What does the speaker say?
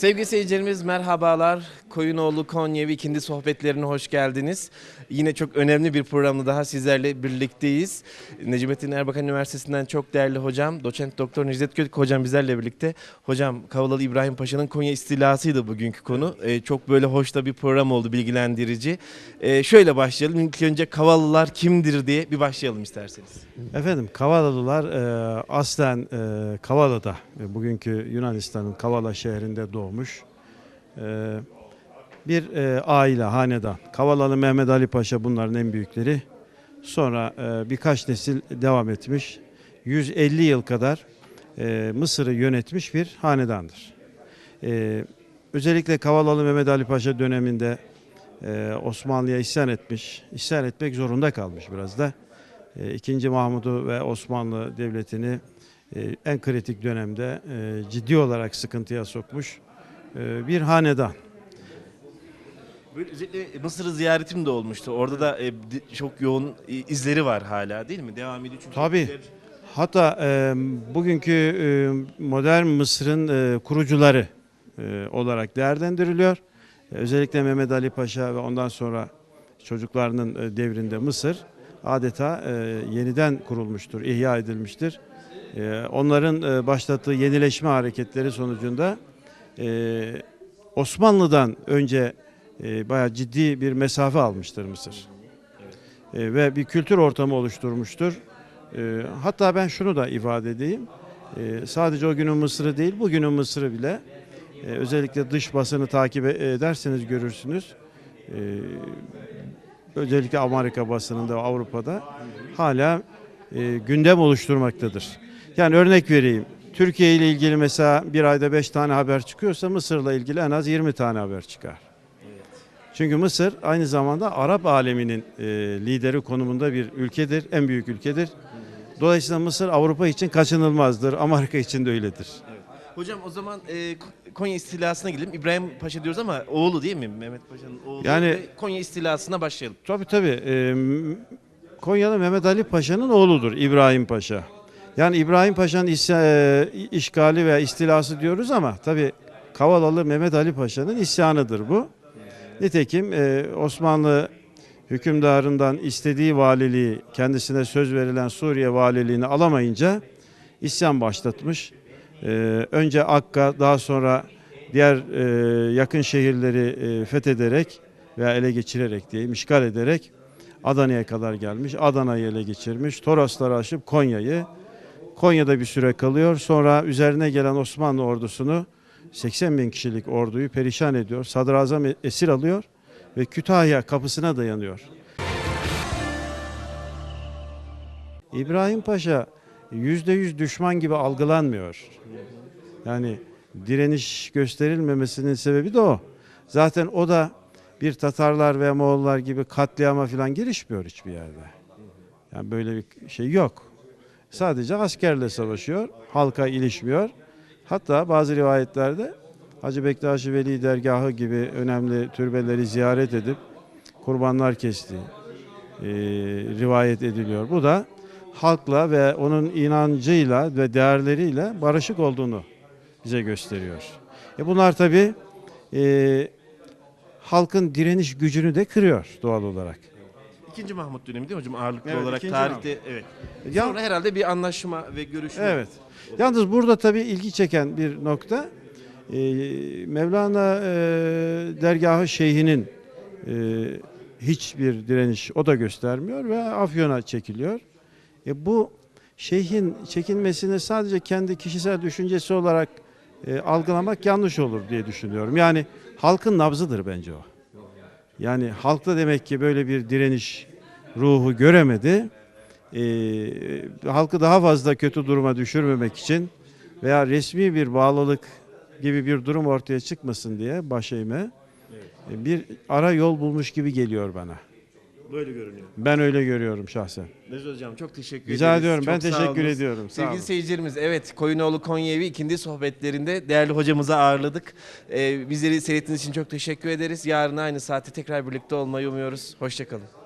Sevgili seyircilerimiz merhabalar. Koyunoğlu Konyevi ikindi sohbetlerine hoş geldiniz. Yine çok önemli bir programda daha sizlerle birlikteyiz. Necmettin Erbakan Üniversitesi'nden çok değerli hocam, doçent doktor Necdet Gök hocam bizlerle birlikte. Hocam Kavalalı İbrahim Paşa'nın Konya istilasıydı bugünkü konu. Ee, çok böyle hoş da bir program oldu, bilgilendirici. Ee, şöyle başlayalım. İlk önce Kavalalılar kimdir diye bir başlayalım isterseniz. Efendim Kavalalılar e, aslen e, Kavala'da, e, bugünkü Yunanistan'ın Kavala şehrinde doğmuş e, bir e, aile, hanedan. Kavalalı Mehmet Ali Paşa bunların en büyükleri. Sonra e, birkaç nesil devam etmiş. 150 yıl kadar e, Mısır'ı yönetmiş bir hanedandır. E, özellikle Kavalalı Mehmet Ali Paşa döneminde e, Osmanlı'ya isyan etmiş, isyan etmek zorunda kalmış biraz da. E, İkinci Mahmud'u ve Osmanlı Devleti'ni e, en kritik dönemde e, ciddi olarak sıkıntıya sokmuş e, bir hanedan. Böyle özellikle Mısır'ı ziyaretim de olmuştu. Orada da e, çok yoğun e, izleri var hala değil mi? Devam ediyor çünkü. Tabii. izler- Hatta e, bugünkü e, modern Mısır'ın e, kurucuları e, olarak değerlendiriliyor. E, özellikle Mehmet Ali Paşa ve ondan sonra çocuklarının e, devrinde Mısır adeta e, yeniden kurulmuştur, ihya edilmiştir. E, onların e, başlattığı yenileşme hareketleri sonucunda e, Osmanlı'dan önce e, bayağı ciddi bir mesafe almıştır Mısır. E, ve bir kültür ortamı oluşturmuştur. E, hatta ben şunu da ifade edeyim. E, sadece o günün Mısır'ı değil, bugünün Mısır'ı bile e, özellikle dış basını takip e- ederseniz görürsünüz. E, özellikle Amerika basınında Avrupa'da hala e, gündem oluşturmaktadır. Yani örnek vereyim. Türkiye ile ilgili mesela bir ayda 5 tane haber çıkıyorsa Mısır'la ilgili en az 20 tane haber çıkar. Çünkü Mısır aynı zamanda Arap aleminin e, lideri konumunda bir ülkedir, en büyük ülkedir. Dolayısıyla Mısır Avrupa için kaçınılmazdır, Amerika için de öyledir. Hocam o zaman e, Ko- Konya istilasına gidelim. İbrahim Paşa diyoruz ama oğlu değil mi? Mehmet Paşa'nın oğlu. Yani- Konya istilasına başlayalım. Tabii tabii. E, Konyalı Mehmet Ali Paşa'nın oğludur İbrahim Paşa. Yani İbrahim Paşa'nın e, işgali veya istilası diyoruz ama tabii Kavalalı Mehmet Ali Paşa'nın isyanıdır bu. Nitekim e, Osmanlı hükümdarından istediği valiliği kendisine söz verilen Suriye valiliğini alamayınca isyan başlatmış. E, önce Akka daha sonra diğer e, yakın şehirleri e, fethederek veya ele geçirerek diyeyim işgal ederek Adana'ya kadar gelmiş. Adana'yı ele geçirmiş. Torosları aşıp Konya'yı Konya'da bir süre kalıyor. Sonra üzerine gelen Osmanlı ordusunu 80 bin kişilik orduyu perişan ediyor. Sadrazam esir alıyor ve Kütahya kapısına dayanıyor. İbrahim Paşa yüzde yüz düşman gibi algılanmıyor. Yani direniş gösterilmemesinin sebebi de o. Zaten o da bir Tatarlar ve Moğollar gibi katliama falan girişmiyor hiçbir yerde. Yani böyle bir şey yok. Sadece askerle savaşıyor, halka ilişmiyor. Hatta bazı rivayetlerde Hacı Bektaşi Veli dergahı gibi önemli türbeleri ziyaret edip kurbanlar kesti e, rivayet ediliyor. Bu da halkla ve onun inancıyla ve değerleriyle barışık olduğunu bize gösteriyor. E bunlar tabi halkın direniş gücünü de kırıyor doğal olarak. İkinci Mahmut dönemi değil mi hocam? Ağırlıklı Evet, olarak ikinci tarihte. Evet. Ya- Sonra herhalde bir anlaşma ve görüşme. Evet. Yalnız burada tabii ilgi çeken bir nokta e, Mevlana e, dergahı şeyhinin e, hiçbir direniş o da göstermiyor ve Afyon'a çekiliyor. E, bu şeyhin çekilmesini sadece kendi kişisel düşüncesi olarak e, algılamak yanlış olur diye düşünüyorum. Yani halkın nabzıdır bence o. Yani halkta demek ki böyle bir direniş ruhu göremedi. Ee, halkı daha fazla kötü duruma düşürmemek için veya resmi bir bağlılık gibi bir durum ortaya çıkmasın diye başeğime e, bir ara yol bulmuş gibi geliyor bana. Böyle görünüyor. Ben öyle görüyorum şahsen. Necdet Hocam çok teşekkür Rica ederiz. ediyorum. Ben Çok sağ teşekkür olunuz. ediyorum. Sağ Sevgili olun. seyircilerimiz evet Koyunoğlu Konyevi ikindi sohbetlerinde değerli hocamızı ağırladık. Ee, bizleri seyrettiğiniz için çok teşekkür ederiz. Yarın aynı saatte tekrar birlikte olmayı umuyoruz. Hoşçakalın.